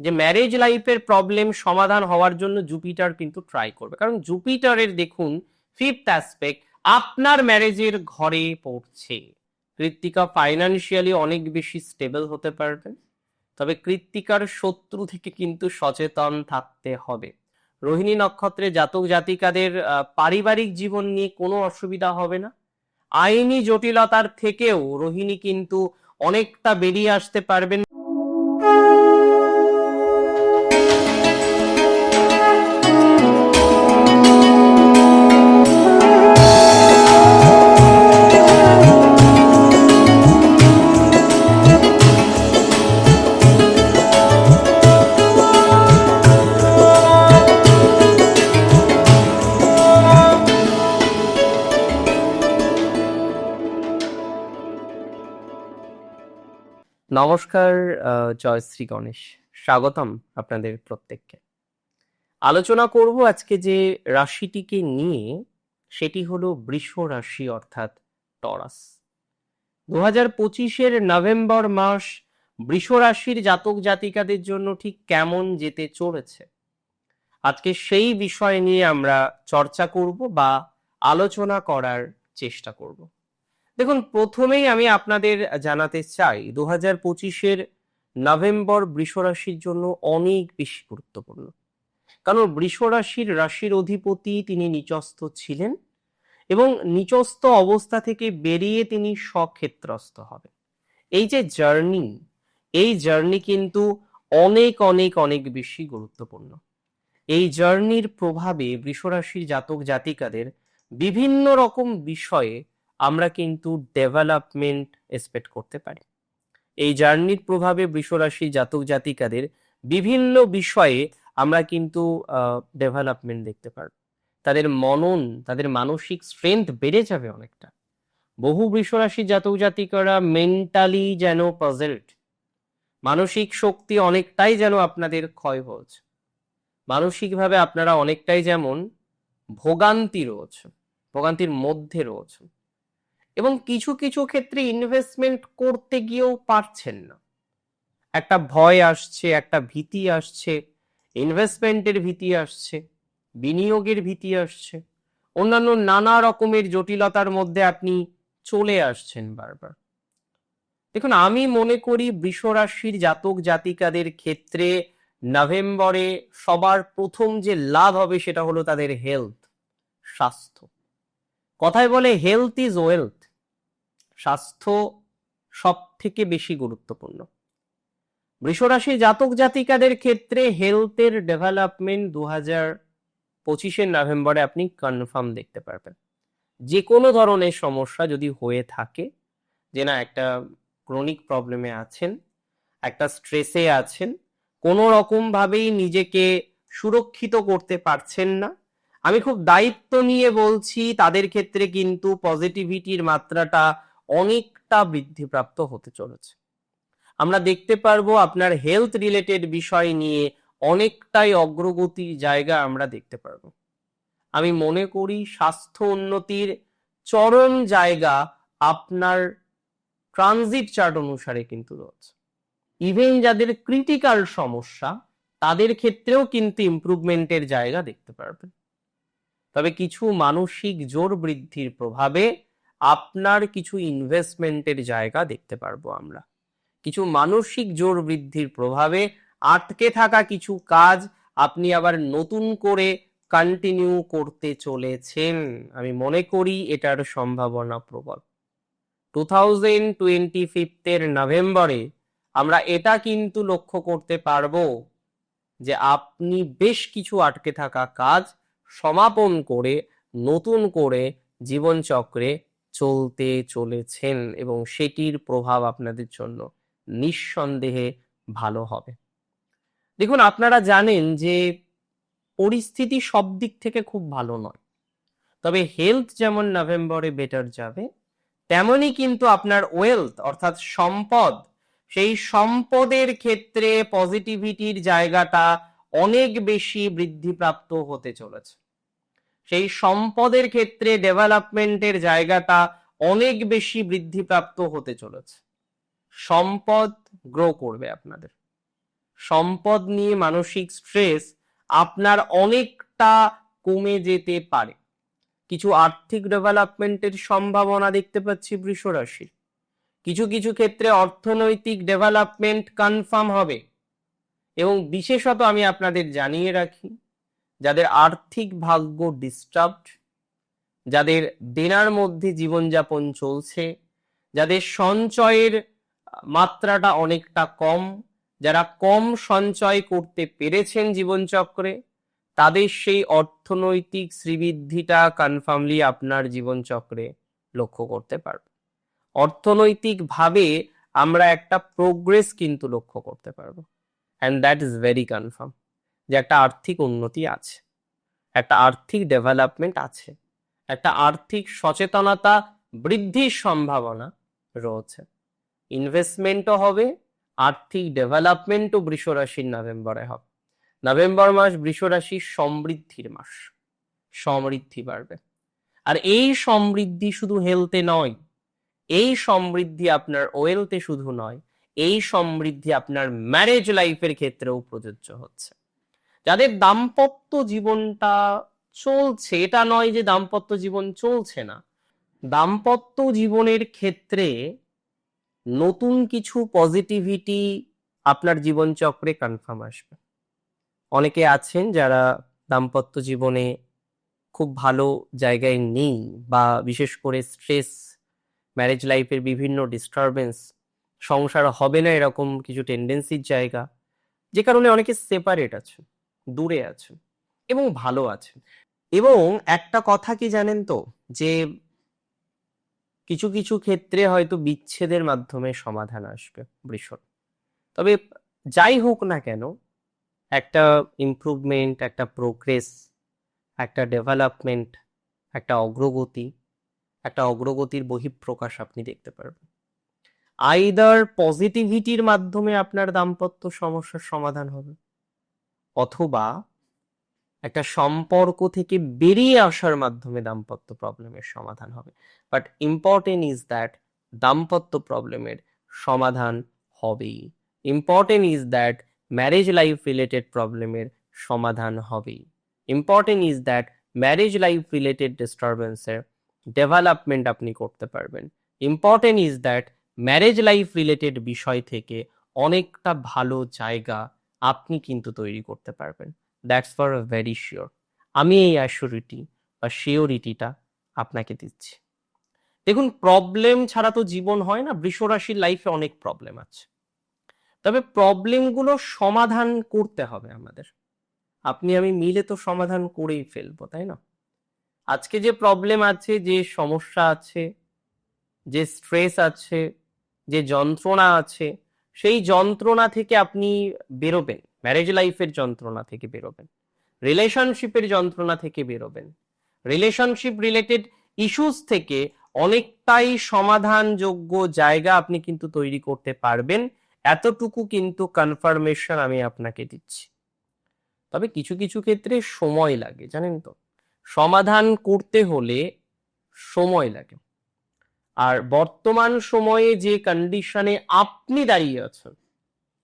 যে ম্যারেজ লাইফের প্রবলেম সমাধান হওয়ার জন্য জুপিটার কিন্তু ট্রাই করবে। কারণ জুপিটারের দেখুন ফিফথ অ্যাসপেক্ট আপনার ম্যারেজের ঘরে পড়ছে। কৃত্তিকা ফাইনান্সিয়ালি অনেক বেশি স্টেবল হতে পারবেন তবে কৃত্তিকার শত্রু থেকে কিন্তু সচেতন থাকতে হবে। রোহিণী নক্ষত্রে জাতক জাতিকাদের পারিবারিক জীবন নিয়ে কোনো অসুবিধা হবে না। আইনি জটিলতার থেকেও রোহিণী কিন্তু অনেকটা বেরিয়ে আসতে পারবেন। নমস্কার জয় শ্রী গণেশ। স্বাগতম আপনাদের প্রত্যেককে। আলোচনা করব আজকে যে রাশিটিকে নিয়ে, সেটি হলো বৃষ রাশি অর্থাৎ টরাস। দু হাজার পঁচিশের নভেম্বর মাস বৃষ রাশির জাতক জাতিকাদের জন্য ঠিক কেমন যেতে চলেছে? আজকে সেই বিষয় নিয়ে আমরা চর্চা করব বা আলোচনা করার চেষ্টা করব। দেখুন, প্রথমেই আমি আপনাদের জানাতে চাই দু হাজার পঁচিশের নভেম্বর বৃষ রাশির জন্য অনেক বেশি গুরুত্বপূর্ণ। কারণ বৃষ রাশির রাশির অধিপতি তিনি নিচস্থ ছিলেন এবং নিচস্থ অবস্থা থেকে বেরিয়ে তিনি স্বক্ষেত্রস্থ হবেন। এই যে জার্নি, এই জার্নি কিন্তু অনেক অনেক অনেক বেশি গুরুত্বপূর্ণ। এই জার্নির প্রভাবে বৃষরাশির জাতক, জাতিকাদের বিভিন্ন রকম বিষয়ে আমরা কিন্তু ডেভেলপমেন্ট এক্সপেক্ট করতে পারি। এই জার্নির প্রভাবে বৃষরাশি জাতক জাতিকাদের বিভিন্ন বিষয়ে আমরা কিন্তু ডেভেলপমেন্ট দেখতে পারব। তাদের মনন, তাদের মানসিক স্ট্রেংথ বেড়ে যাবে অনেকটা। বহু বৃষরাশি জাতক জাতিকারা মেন্টালি যেন পাজেলড মানসিক শক্তি অনেকটাই যেন আপনাদের ক্ষয় হয়েছে মানসিকভাবে আপনারা অনেকটাই যেমন ভোগান্তি রয়েছে, ভোগান্তির মধ্যে রয়েছে। এবং কিছু কিছু ক্ষেত্রে ইনভেস্টমেন্ট করতে গিয়েও পারছেন না। একটা ভয় আসছে, একটা ভীতি আসছে ইনভেস্টমেন্টের ভীতি আসছে, বিনিয়োগের ভীতি আসছে, অন্যান্য নানা রকমের জটিলতার মধ্যে আপনি চলে আসছেন বারবার। দেখুন, আমি মনে করি বৃষ রাশির জাতক জাতিকাদের ক্ষেত্রে নভেম্বরে সবার প্রথম যে লাভ হবে সেটা হলো তাদের হেলথ স্বাস্থ্য। কথায় বলে হেলথ ইজ ওয়েলথ স্বাস্থ্য সব থেকে বেশি গুরুত্বপূর্ণ। বৃষরাশি জাতক জাতিকাদের ক্ষেত্রে হেলথের ডেভেলপমেন্ট দু হাজার পঁচিশের নভেম্বরে আপনি কনফার্ম দেখতে পারবেন। যে কোনো ধরনের সমস্যা যদি হয়ে থাকে, যে না একটা ক্রনিক প্রবলেমে আছেন, একটা স্ট্রেসে আছেন, কোনো রকম ভাবেই নিজেকে সুরক্ষিত করতে পারছেন না। আমি খুব দায়িত্ব নিয়ে বলছি, তাদের ক্ষেত্রে কিন্তু পজিটিভিটির মাত্রাটা অনেকটা বৃদ্ধিপ্রাপ্ত হতে চলেছে। আমরা দেখতে পারব আপনার হেলথ রিলেটেড বিষয় নিয়ে অনেকটাই অগ্রগতির জায়গা আমরা দেখতে পারব। আমি মনে করি স্বাস্থ্য উন্নতির চরম জায়গা আপনার ট্রানজিট চার্ট অনুসারে কিন্তু রয়েছে। ইভেন যাদের ক্রিটিক্যাল সমস্যা, তাদের ক্ষেত্রেও কিন্তু ইমপ্রুভমেন্টের জায়গা দেখতে পারবেন। তবে কিছু মানসিক জোর বৃদ্ধির প্রভাবে আপনার কিছু ইনভেস্টমেন্টের জায়গা দেখতে পারব আমরা। কিছু মানসিক জোর বৃদ্ধির প্রভাবে আটকে থাকা কিছু কাজ আপনি আবার নতুন করে কন্টিনিউ করতে চলেছেন। আমি মনে করি এটার সম্ভাবনা প্রবল। টু থাউজেন্ড টোয়েন্টি ফিফথের নভেম্বরে আমরা এটা কিন্তু লক্ষ্য করতে পারব যে আপনি বেশ কিছু আটকে থাকা কাজ সমাপন করে নতুন করে জীবনচক্রে চলতে চলেছেন এবং সেটির প্রভাব আপনাদের জন্য নিঃসন্দেহে ভালো হবে। দেখুন, আপনারা জানেন যে পরিস্থিতি সব দিক থেকে খুব ভালো নয়। তবে হেলথ যেমন নভেম্বরে বেটার যাবে তেমনই কিন্তু আপনার ওয়েলথ অর্থাৎ সম্পদ, সেই সম্পদের ক্ষেত্রে পজিটিভিটির জায়গাটা অনেক বেশি বৃদ্ধিপ্রাপ্ত হতে চলেছে। সেই সম্পদের ক্ষেত্রে ডেভেলপমেন্টের জায়গাটা অনেক বেশি বৃদ্ধিপ্রাপ্ত হতে চলেছে। সম্পদ গ্রো করবে আপনাদের। সম্পদ নিয়ে মানসিক স্ট্রেস আপনার অনেকটা কমে যেতে পারে। কিছু আর্থিক ডেভেলপমেন্টের সম্ভাবনা দেখতে পাচ্ছি বৃষ কিছু কিছু ক্ষেত্রে অর্থনৈতিক ডেভেলপমেন্ট কনফার্ম হবে। এবং বিশেষত আমি আপনাদের জানিয়ে রাখি যাদের আর্থিক ভাগ্য ডিস্টার্বড যাদের দেনার মধ্যে জীবনযাপন চলছে, যাদের সঞ্চয়ের মাত্রাটা অনেকটা কম, যারা কম সঞ্চয় করতে পেরেছেন জীবনচক্রে, তাদের সেই অর্থনৈতিক শ্রীবৃদ্ধিটা কনফার্মলি আপনার জীবনচক্রে লক্ষ্য করতে পারবে। অর্থনৈতিকভাবে আমরা একটা প্রোগ্রেস কিন্তু লক্ষ্য করতে পারব। And that is very confirm যে একটা আর্থিক উন্নতি আছে, একটা আর্থিক ডেভেলপমেন্ট আছে, একটা আর্থিক সচেতনতা বৃদ্ধির সম্ভাবনা রয়েছে। ইনভেস্টমেন্টও হবে, আর্থিক ডেভেলপমেন্টও বৃষ রাশির নভেম্বরে হবে। নভেম্বর মাস বৃষ রাশির সমৃদ্ধির মাস, সমৃদ্ধি বাড়বে। আর এই সমৃদ্ধি শুধু হেলথে নয়, এই সমৃদ্ধি আপনার ওয়েলথে শুধু নয়, এই সমৃদ্ধি আপনার ম্যারেজ লাইফের ক্ষেত্রেও প্রযোজ্য হচ্ছে। যাদের দাম্পত্য জীবনটা চলছে, এটা নয় যে দাম্পত্য জীবন চলছে না। দাম্পত্য জীবনের ক্ষেত্রে নতুন কিছু পজিটিভিটি আপনার জীবনচক্রে কনফার্ম আসবে। অনেকে আছেন যারা দাম্পত্য জীবনে খুব ভালো জায়গায় নেই বা বিশেষ করে স্ট্রেস ম্যারেজ লাইফের বিভিন্ন ডিস্টারবেন্স সংসার হবে না এরকম কিছু টেন্ডেন্সির জায়গা, যে কারণে অনেকে সেপারেট আছে দূরে আছে এবং ভালো আছে এবং একটা কথা কি জানেন তো, যে কিছু কিছু ক্ষেত্রে হয়তো বিচ্ছেদের মাধ্যমে সমাধান আসবে বৃষণ। তবে যাই হোক না কেন, একটা ইমপ্রুভমেন্ট একটা প্রোগ্রেস একটা ডেভেলপমেন্ট একটা অগ্রগতি, একটা অগ্রগতির বহিঃপ্রকাশ আপনি দেখতে পারবেন। আইদার পজিটিভিটির মাধ্যমে আপনার দাম্পত্য সমস্যার সমাধান হবে অথবা একটা সম্পর্ক থেকে বেরিয়ে আসার মাধ্যমে দাম্পত্য প্রবলেমের সমাধান হবে। বাট ইম্পর্টেন্ট ইজ দ্যাট দাম্পত্য প্রবলেমের সমাধান হবেই। Important is that marriage life related প্রবলেমের সমাধান হবেই। Important is that marriage life related ডিস্টারবেন্সের development আপনি করতে পারবেন। Important is that marriage life related বিষয় থেকে অনেকটা ভালো জায়গা আপনি কিন্তু তৈরি করতে পারবেন। দ্যাটস ফর ভেরি শিওর আমি এই অ্যাসিওরিটি বা শিওরিটিটা আপনাকে দিচ্ছি। দেখুন প্রবলেম ছাড়া তো জীবন হয় না, বৃষরাশির লাইফে অনেক প্রবলেম আছে। তবে প্রবলেমগুলো সমাধান করতে হবে আমাদের। আপনি, আমি মিলে তো সমাধান করেই ফেলব, তাই না? আজকে যে প্রবলেম আছে, যে সমস্যা আছে, যে স্ট্রেস আছে, যে যন্ত্রণা আছে সেই যন্ত্রণা থেকে আপনি বেরোবেন। ম্যারেজ লাইফের যন্ত্রণা থেকে বেরোবেন। রিলেশনশিপের যন্ত্রণা থেকে বেরোবেন। রিলেশনশিপ রিলেটেড ইস্যুস থেকে অনেকটাই সমাধানযোগ্য জায়গা আপনি কিন্তু তৈরি করতে পারবেন। এতটুকু কিন্তু কনফার্মেশন আমি আপনাকে দিচ্ছি। তবে কিছু কিছু ক্ষেত্রে সময় লাগে, জানেন তো? সমাধান করতে হলে সময় লাগে। আর বর্তমান সময়ে যে কন্ডিশনে আপনি দাঁড়িয়ে আছেন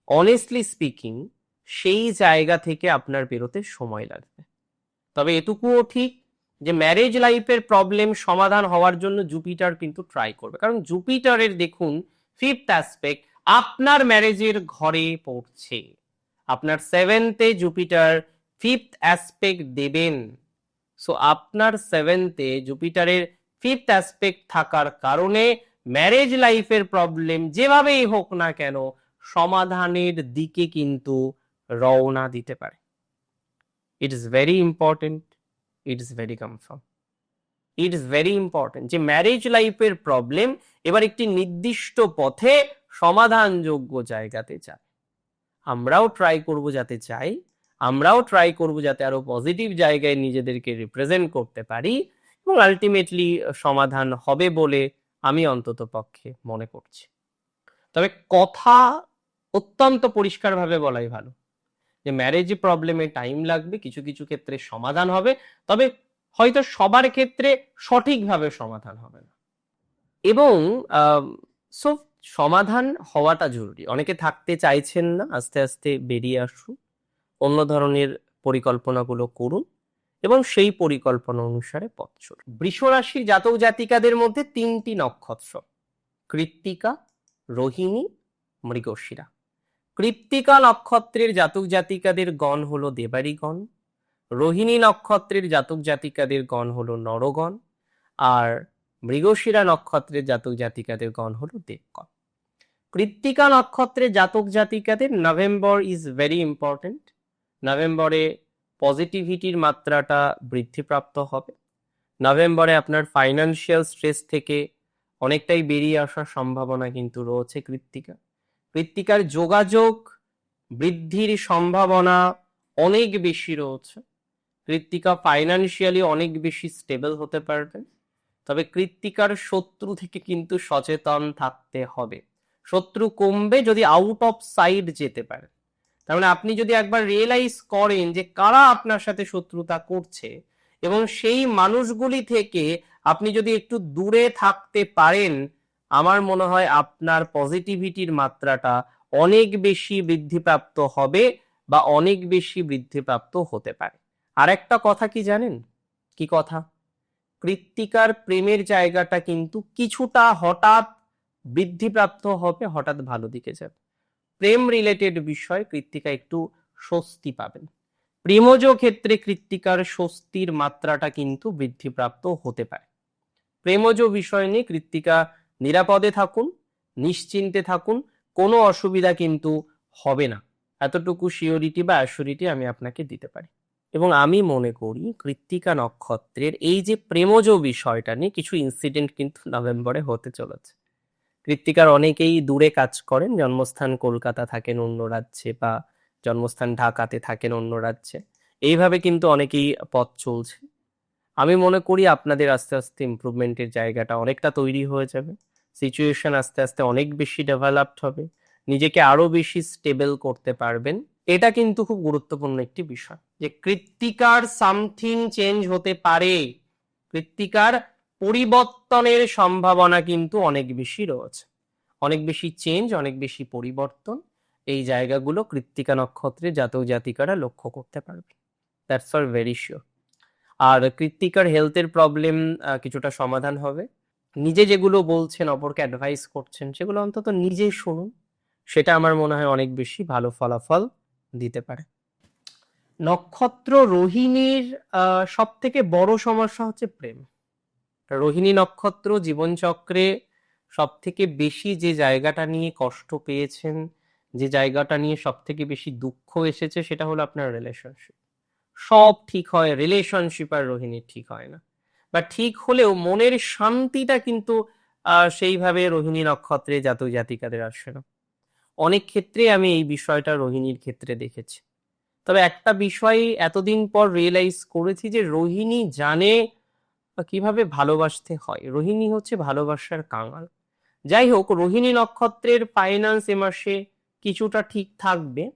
অনেস্টলি স্পিকিং সেই জায়গা থেকে আপনার বেরোতে সময় লাগবে। তবে এটুকুও ঠিক যে ম্যারেজ লাইফের প্রবলেম সমাধান হওয়ার জন্য জুপিটার কিন্তু ট্রাই করবে। কারণ জুপিটারের দেখুন ফিফথ অ্যাসপেক্ট আপনার ম্যারেজের ঘরে পড়ছে। আপনার সেভেন্থে জুপিটার ফিফথ অ্যাসপেক্ট দেবেন। সো আপনার সেভেন্থে জুপিটারের ফিফথ অ্যাসপেক্ট থাকার কারণে ম্যারেজ লাইফের প্রবলেম যেভাবেই হোক না কেন, সমাধানের দিকে কিন্তু রওনা দিতে পারে। It is very important it is very confirm it is very important যে ম্যারেজ লাইফের প্রবলেম এবার একটি নির্দিষ্ট পথে সমাধানযোগ্য জায়গাতে যায়। আমরাও ট্রাই করব যাতে চাই, আমরাও ট্রাই করব যাতে আরও পজিটিভ জায়গায় নিজেদেরকে রিপ্রেজেন্ট করতে পারি। এবং আলটিমেটলি সমাধান হবে বলে আমি অন্তত পক্ষে মনে করছি। তবে কথা অত্যন্ত পরিষ্কারভাবে বলাই ভালো যে ম্যারেজ প্রবলেমে টাইম লাগবে, কিছু কিছু ক্ষেত্রে সমাধান হবে, তবে হয়তো সবার ক্ষেত্রে সঠিকভাবে সমাধান হবে না। এবং সমাধান হওয়াটা জরুরি। অনেকে থাকতে চাইছেন না, আস্তে আস্তে বেরিয়ে আসুন। অন্য ধরনের পরিকল্পনাগুলো করুন। এবং সেই পরিকল্পনা অনুসারে পথ বৃষ রাশির জাতক জাতিকাদের মধ্যে তিনটি নক্ষত্র, কৃত্তিকা, রোহিণী, মৃগশিরা। কৃত্তিকা নক্ষত্রের জাতক জাতিকাদের গণ হলো দেবারি গণ রোহিণী নক্ষত্রের জাতক জাতিকাদের গণ হলো নরগণ, আর মৃগশিরা নক্ষত্রের জাতক জাতিকাদের গণ হলো দেবগণ। কৃত্তিকা নক্ষত্রের জাতক জাতিকাদের নভেম্বর ইজ ভেরি ইম্পর্টেন্ট। নভেম্বরে পজিটিভিটির মাত্রাটা বৃদ্ধিপ্রাপ্ত হবে। নভেম্বরে আপনার ফাইন্যান্সিয়াল স্ট্রেস থেকে অনেকটাই বেরিয়ে আসার সম্ভাবনা কিন্তু রয়েছে কৃত্তিকা। কৃত্তিকার যোগাযোগ বৃদ্ধির সম্ভাবনা অনেক বেশি রয়েছে। কৃত্তিকা ফাইন্যান্সিয়ালি অনেক বেশি স্টেবল হতে পারবেন। তবে কৃত্তিকার শত্রু থেকে কিন্তু সচেতন থাকতে হবে। শত্রু কমবে যদি আউট অফ সাইড যেতে পারে। তার মানে আপনি যদি একবার রিয়েলাইজ করেন যে কারা আপনার সাথে শত্রুতা করছে এবং সেই মানুষগুলি থেকে আপনি যদি একটু দূরে থাকতে পারেন, আমার মনে হয় আপনার পজিটিভিটির মাত্রাটা অনেক বেশি বৃদ্ধিপ্রাপ্ত হবে বা অনেক বেশি বৃদ্ধিপ্রাপ্ত হতে পারে। আর একটা কথা কি জানেন? কি কথা? কৃত্তিকার প্রেমের জায়গাটা কিন্তু কিছুটা হঠাৎ বৃদ্ধিপ্রাপ্ত হবে, হঠাৎ ভালো দিকে যাবে। প্রেম রিলেটেড বিষয় কৃত্তিকা একটু স্বস্তি পাবেন। প্রেমজ ক্ষেত্রে কৃত্তিকার স্বস্তির মাত্রাটা কিন্তু বৃদ্ধিপ্রাপ্ত হতে পারে। প্রেমজ বিষয় নিয়ে কৃত্তিকা নিরাপদে থাকুন, নিশ্চিন্তে থাকুন, কোনো অসুবিধা কিন্তু হবে না। এতটুকু শিওরিটি বা অ্যাসিওরিটি আমি আপনাকে দিতে পারি। এবং আমি মনে করি কৃত্তিকা নক্ষত্রের এই যে প্রেমজ বিষয়টা নিয়ে কিছু ইনসিডেন্ট কিন্তু নভেম্বরে হতে চলেছে। কৃত্তিকার অনেকেই দূরে কাজ করেন, জন্মস্থান কলকাতা থাকেন অন্য রাজ্যে বা জন্মস্থান ঢাকাতে থাকেন অন্য রাজ্যে। এইভাবে কিন্তু অনেকেই পথ চলছে। আমি মনে করি আপনাদের আস্তে আস্তে ইমপ্রুভমেন্টের জায়গাটা অনেকটা তৈরি হয়ে যাবে। সিচুয়েশন আস্তে আস্তে অনেক বেশি ডেভেলপড হবে। নিজেকে আরও বেশি স্টেবল করতে পারবেন। এটা কিন্তু খুব গুরুত্বপূর্ণ একটি বিষয় যে কৃত্তিকার সামথিং চেঞ্জ হতে পারে। কৃত্তিকার পরিবর্তনের সম্ভাবনা কিন্তু অনেক বেশি রয়েছে। অনেক বেশি চেঞ্জ অনেক বেশি পরিবর্তন এই জায়গাগুলো কৃত্তিকা নক্ষত্রে জাতক জাতিকারা লক্ষ্য করতে পারবে। দ্যাটস আর ভেরি শিওর আর কৃত্তিকার হেলথের প্রবলেম কিছুটা সমাধান হবে। নিজে যেগুলো বলছেন, অপরকে অ্যাডভাইস করছেন, সেগুলো অন্তত নিজে শুনুন। সেটা আমার মনে হয় অনেক বেশি ভালো ফলাফল দিতে পারে। নক্ষত্র রোহিণীর সব থেকে বড় সমস্যা হচ্ছে প্রেম। রোহিণী নক্ষত্র জীবনচক্রে সব থেকে বেশি যে জায়গাটা নিয়ে কষ্ট পেয়েছেন, যে জায়গাটা নিয়ে সব থেকে বেশি দুঃখ এসেছে, সেটা হলো আপনার রিলেশনশিপ সব ঠিক হয় রিলেশনশিপ আর রোহিণীর ঠিক হয় না। বা ঠিক হলেও মনের শান্তিটা কিন্তু সেইভাবে রোহিণী নক্ষত্রে জাতক জাতিকাদের আসে না। অনেক ক্ষেত্রে আমি এই বিষয়টা রোহিণীর ক্ষেত্রে দেখেছি। তবে একটা বিষয় এতদিন পর রিয়েলাইজ করেছি যে রোহিণী জানে কীভাবে ভালোবাসতে হয়? রোহিণী হচ্ছে ভালোবাসার কাঙাল। যাই হোক, রোহিণী নক্ষত্রের ফাইন্যান্স এ মাসে কিছুটা ঠিক থাকবে।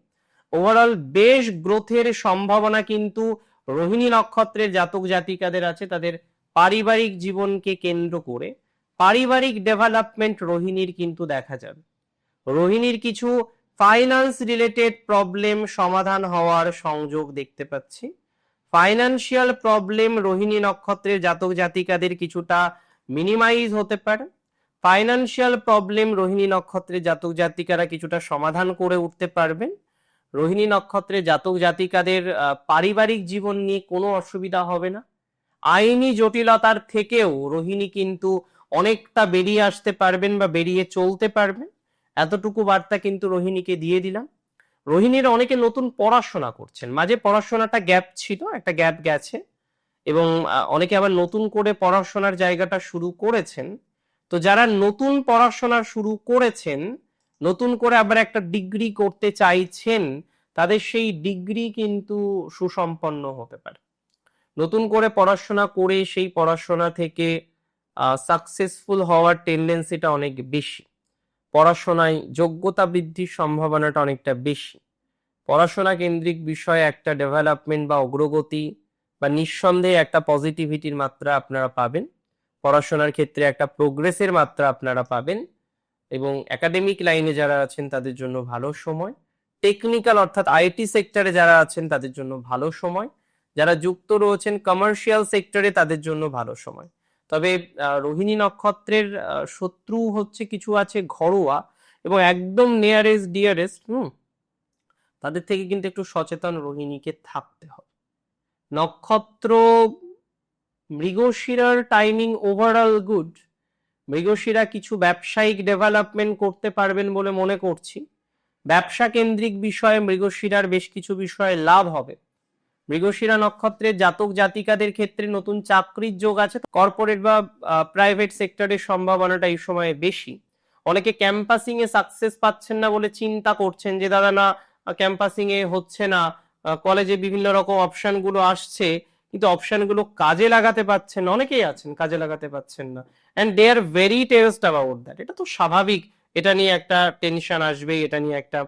ওভারঅল বেশ গ্রোথের সম্ভাবনা কিন্তু রোহিণী নক্ষত্রের জাতক জাতিকাদের আছে তাদের পারিবারিক জীবনকে কেন্দ্র করে। পারিবারিক ডেভেলপমেন্ট রোহিণীর কিন্তু দেখা যাবে। রোহিণীর কিছু ফাইন্যান্স রিলেটেড প্রবলেম সমাধান হওয়ার সংযোগ দেখতে পাচ্ছি। ফাইন্যান্সিয়াল প্রবলেম রোহিণী নক্ষত্রের জাতক জাতিকাদের কিছুটা মিনিমাইজ হতে পারে। ফাইন্যান্সিয়াল প্রবলেম রোহিণী নক্ষত্রের জাতক জাতিকারা কিছুটা সমাধান করে উঠতে পারবেন রোহিণী নক্ষত্রের জাতক জাতিকাদের পারিবারিক জীবন নিয়ে কোনো অসুবিধা হবে না। আইনি জটিলতার থেকেও রোহিণী কিন্তু অনেকটা বেরিয়ে আসতে পারবেন বা বেরিয়ে চলতে পারবেন। এতটুকু বার্তা কিন্তু রোহিণীকে দিয়ে দিলাম। রোহিণীর অনেকে নতুন পড়াশোনা করছেন। মাঝে পড়াশোনাটা গ্যাপ ছিল, একটা গ্যাপ গেছে এবং অনেকে আবার নতুন করে পড়াশোনার জায়গাটা শুরু করেছেন। তো যারা নতুন পড়াশোনা শুরু করেছেন, নতুন করে আবার একটা ডিগ্রি করতে চাইছেন, তাদের সেই ডিগ্রি কিন্তু সুসম্পন্ন হতে পারে। নতুন করে পড়াশোনা করে সেই পড়াশোনা থেকে সাকসেসফুল হওয়ার টেন্ডেন্সিটা অনেক বেশি। পড়াশোনায় যোগ্যতা বৃদ্ধির সম্ভাবনাটা অনেকটা বেশি। পড়াশোনা কেন্দ্রিক বিষয়ে একটা ডেভেলপমেন্ট বা অগ্রগতি বা নিঃসন্দেহে একটা পজিটিভিটির মাত্রা আপনারা পাবেন। পড়াশোনার ক্ষেত্রে একটা প্রোগ্রেসের মাত্রা আপনারা পাবেন এবং একাডেমিক লাইনে যারা আছেন তাদের জন্য ভালো সময়। টেকনিক্যাল অর্থাৎ আইটি সেক্টরে যারা আছেন তাদের জন্য ভালো সময়। যারা যুক্ত রয়েছেন কমার্শিয়াল সেক্টরে তাদের জন্য ভালো সময়। তবে রোহিণী নক্ষত্রের শত্রু হচ্ছে কিছু আছে ঘরোয়া এবং একদম নিয়ারেস্ট ডিয়ারেস্ট হুম, তাদের থেকে কিন্তু একটু সচেতন রোহিণীকে থাকতে হবে। নক্ষত্র মৃগশিরার টাইমিং ওভারঅল গুড মৃগশিরা কিছু ব্যবসায়িক ডেভেলপমেন্ট করতে পারবেন বলে মনে করছি। ব্যবসা কেন্দ্রিক বিষয়ে মৃগশিরার বেশ কিছু বিষয়ে লাভ হবে। মৃগশিরা নক্ষত্রের জাতক জাতিকাদের ক্ষেত্রে নতুন চাকরির যোগ আছে কর্পোরেট বা প্রাইভেট সেক্টরের সম্ভাবনাটা এই সময়ে বেশি। অনেকে ক্যাম্পাসিং এ সাকসেস পাচ্ছেন না বলে চিন্তা করছেন যে, দাদা, না ক্যাম্পাসিং এ হচ্ছে না কলেজে বিভিন্ন রকম অপশনগুলো আসছে, কিন্তু অপশনগুলো কাজে লাগাতে পারছেন অনেকেই আছেন, কাজে লাগাতে পারছেন না। And they are very test about that এটা তো স্বাভাবিক। এটা নিয়ে একটা টেনশন আসবেই, এটা নিয়ে একটা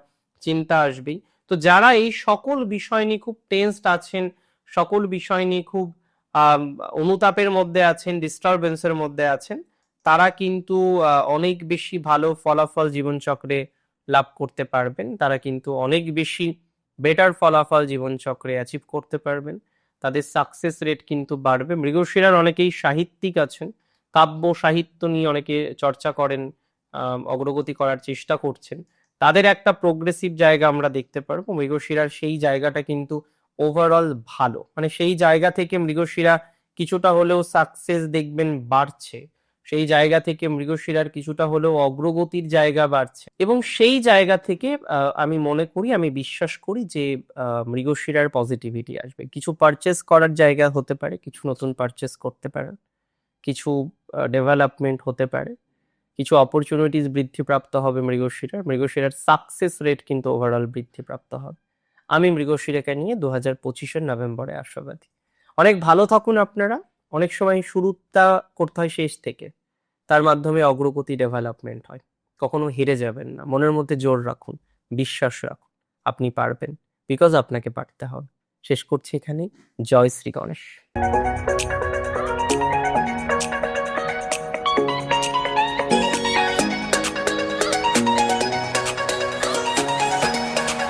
চিন্তা আসবেই। তো যারা এই সকল বিষয় নিয়ে খুব টেন্সড আছেন, সকল বিষয় নিয়ে খুব অনুতাপের মধ্যে আছেন ডিস্টারবেন্সের মধ্যে আছেন, তারা কিন্তু অনেক বেশি ভালো ফলাফল জীবনচক্রে লাভ করতে পারবেন। তারা কিন্তু অনেক বেশি বেটার ফলাফল জীবনচক্রে অ্যাচিভ করতে পারবেন। তাদের সাকসেস রেট কিন্তু বাড়বে। মৃগশিরার অনেকেই সাহিত্যিক আছেন। কাব্য, সাহিত্য নিয়ে অনেকে চর্চা করেন অগ্রগতি করার চেষ্টা করছেন। তাদের একটা প্রোগ্রেসিভ জায়গা আমরা দেখতে পারব। মৃগশিরার সেই জায়গাটা কিন্তু ওভারঅল ভালো। মানে সেই জায়গা থেকে মৃগশিরা কিছুটা হলেও সাকসেস দেখবেন বাড়ছে। সেই জায়গা থেকে মৃগশিরার কিছুটা হলেও অগ্রগতির জায়গা বাড়ছে। এবং সেই জায়গা থেকে আমি মনে করি, আমি বিশ্বাস করি যে মৃগশিরার পজিটিভিটি আসবে। কিছু পারচেস করার জায়গা হতে পারে, কিছু নতুন পারচেস করতে পারেন। কিছু ডেভেলপমেন্ট হতে পারে। কিছু অপরচুনিটিস বৃদ্ধিপ্রাপ্ত হবে মৃগশিরার। মৃগশিরার সাকসেস রেট কিন্তু ওভারঅল বৃদ্ধিপ্রাপ্ত হবে। আমি মৃগশিরাকে নিয়ে দু হাজার পঁচিশের নভেম্বরে আশাবাদী। অনেক ভালো থাকুন আপনারা। অনেক সময় শুরুটা করতে হয় শেষ থেকে। তার মাধ্যমে অগ্রগতি ডেভেলপমেন্ট হয়। কখনো হেরে যাবেন না। মনের মধ্যে জোর রাখুন। বিশ্বাস রাখুন। আপনি পারবেন। বিকজ আপনাকে পারতে হবে। শেষ করছি এখানে জয় শ্রী গণেশ।